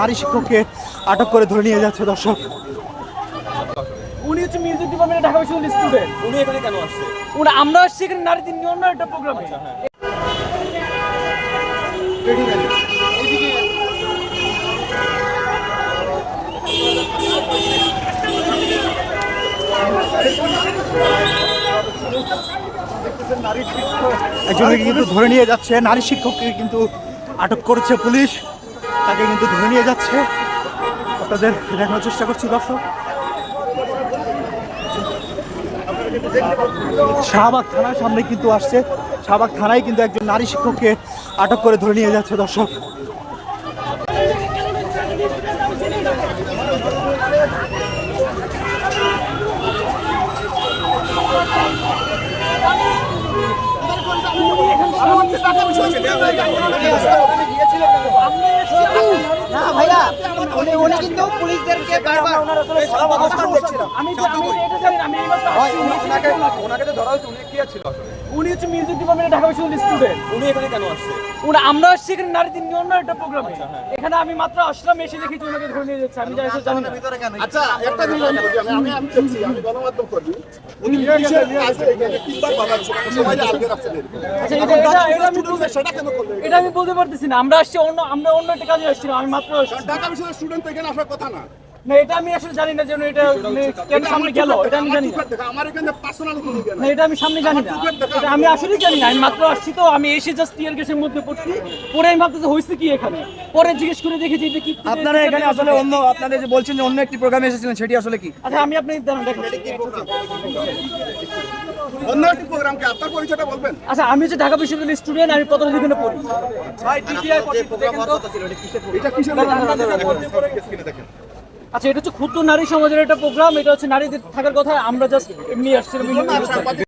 নারী শিক্ষককে আটক করে ধরে নিয়ে যাচ্ছে দর্শক। উনি হচ্ছে মিউজিক ডিপার্টমেন্টে ঢাকা বিশ্ববিদ্যালয়ের স্টুডেন্ট উনি এখানে কেন আসছে? উনি আমরা আসছি এখানে নারীদের নিয়ে অন্য একটা প্রোগ্রামে একজনকে কিন্তু ধরে নিয়ে যাচ্ছে নারী শিক্ষককে কিন্তু আটক করেছে পুলিশ। তাকে কিন্তু ধরে নিয়ে যাচ্ছে। আপনাদের দেখানোর চেষ্টা করছি, দর্শক। শাহবাগ থানার সামনে কিন্তু আসছে। শাহবাগ থানায় কিন্তু একজন নারী শিক্ষককে আটক করে ধরে নিয়ে যাচ্ছে, দর্শক। উনি কিন্তু পুলিশদেরকে বারবার আমি তো- আমি এটা জানি আমি উনি ছিলেন ওনাকে ওনাকে তো ধরা হয়েছে উনি কি ছিল আসলে? উনি হচ্ছে মিউজিক ডিপার্টমেন্টে ঢাকা বিশ্ববিদ্যালয়ের স্টুডেন্ট উনি এখানে কেন আসছে? উনি আমরা আসছি এখানে নারীদের নিয়ে অন্য একটা প্রোগ্রামে এখানে আমি মাত্র আসলাম এসে দেখেছি ওনাকে ধরে নিয়ে যাচ্ছে আমি জানি জানি না। আচ্ছা একটা জিনিস আমি আমি আমি আমি দেখছি আমি গণমাধ্যম কর্মী উনি কিসের এখানে তিনবার বানাচ্ছে সবাই আগে রাখছেন আচ্ছা এটা এটা এটা আমি বলতে সেটা কেন করলেন এটা আমি বলতে পারতেছি না। আমরা আসছি অন্য আমরা অন্য একটা কাজে আসছি না, আমি মাত্র আসছি। ঢাকা বিশ্ববিদ্যালয়ের স্টুডেন্ট এখানে আসার কথা না। না এটা আমি আসলে জানি না যে এটা কেন সামনে গেল এটা আমি জানি না। আমার এখানে পার্সোনাল কোনো ইয়ে না এটা আমি সামনে জানি না। এটা আমি আসলে জানি না আমি মাত্র আসছি তো আমি এসে জাস্ট টিয়ার গ্যাসের মধ্যে পড়ছি। পরে আমি ভাবতেছি হয়েছে কি এখানে? পরে জিজ্ঞেস করে দেখেছি এটা কি আপনারা এখানে আসলে অন্য আপনাদের যে বলছেন যে অন্য একটি প্রোগ্রামে এসেছিলেন সেটি আসলে কি? আচ্ছা আমি আপনি দাঁড়ান দেখাচ্ছি অন্য একটি প্রোগ্রামকে আপনার পরিচয়টা বলবেন? আচ্ছা আমি হচ্ছে ঢাকা বিশ্ববিদ্যালয়ের স্টুডেন্ট আমি দিকে পড়ি। এটা কিসের দেখেন। আচ্ছা এটা হচ্ছে ক্ষুদ্র নারী সমাজের একটা প্রোগ্রাম এটা হচ্ছে নারীদের থাকার কথা, আমরা জাস্ট এমনি আসছিলাম